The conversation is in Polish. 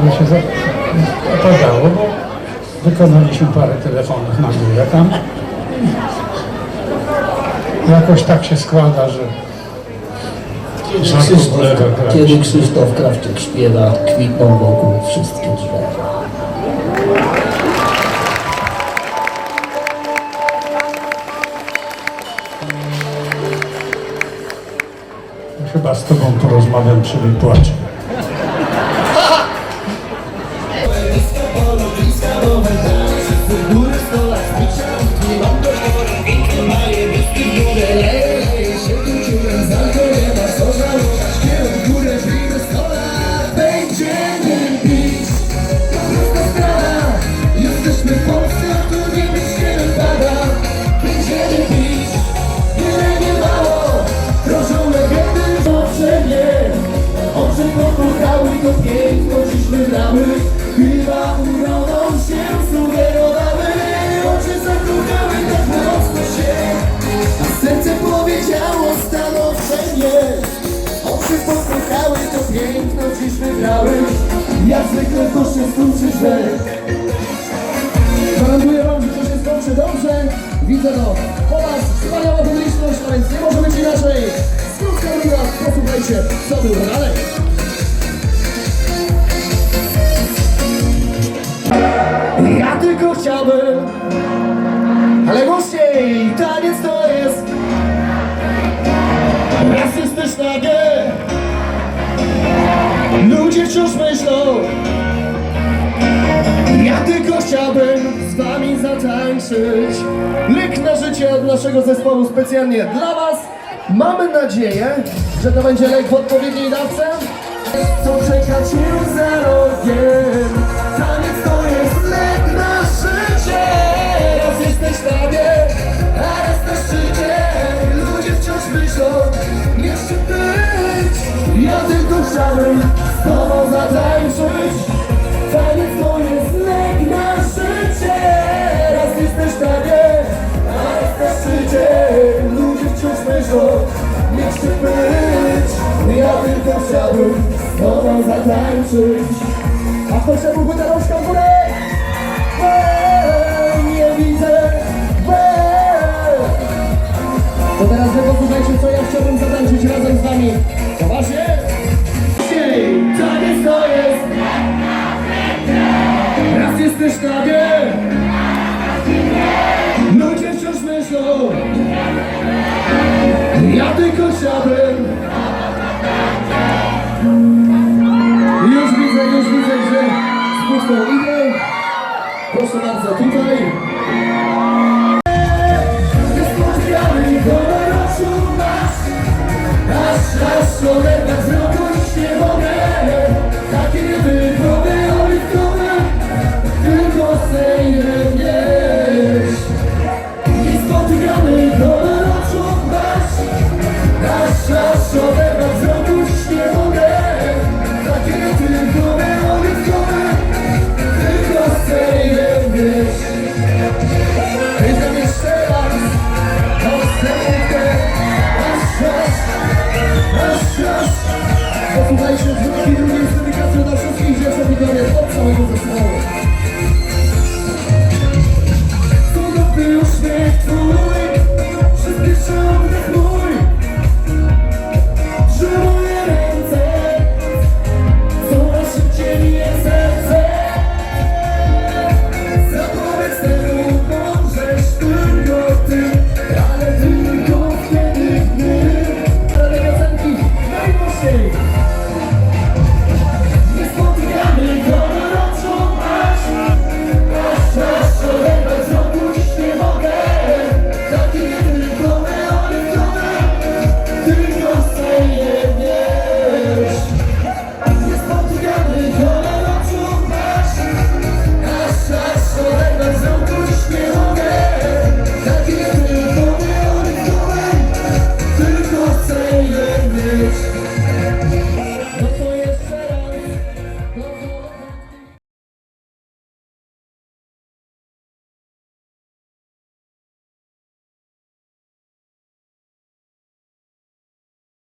ogóle się za- opadało, bo wykonaliśmy parę telefonów na górę tam. Jakoś tak się składa, że Kiedy Krzysztof, kiedy Krzysztof Krawczyk śpiewa, kwitną wokół wszystkie drzewa. chyba z tobą porozmawiam przy wypłacie. Wybrały Chyba urodą się sugerowały Oczy zakochały tak mocno się A serce powiedziało stanowcze nie Oczy pokochały to piękno dziś wybrały Jak zwykle to się skończy źle Gwarantuję wam, że to się skończy dobrze. Widzę to po was wspaniała publiczność, a więc nie może być inaczej. Skrótka druga, posłuchajcie, co było dalej. Ja tylko chciałbym z wami zatańczyć. Lyk na życie od naszego zespołu specjalnie dla was. Mamy nadzieję, że to będzie lek w odpowiedniej dawce. Co za rogiem z tobą zatańczyć A ktoś się mógłby tę rączkę w górę? Nie widzę Eee. To teraz wy posłuchajcie, co ja chciałbym zatańczyć razem z wami Poważnie? Taniec to jest Raz jesteś na nie Ludzie wciąż myślą Ja tylko chciałbym pustą idę Proszę bardzo, tutaj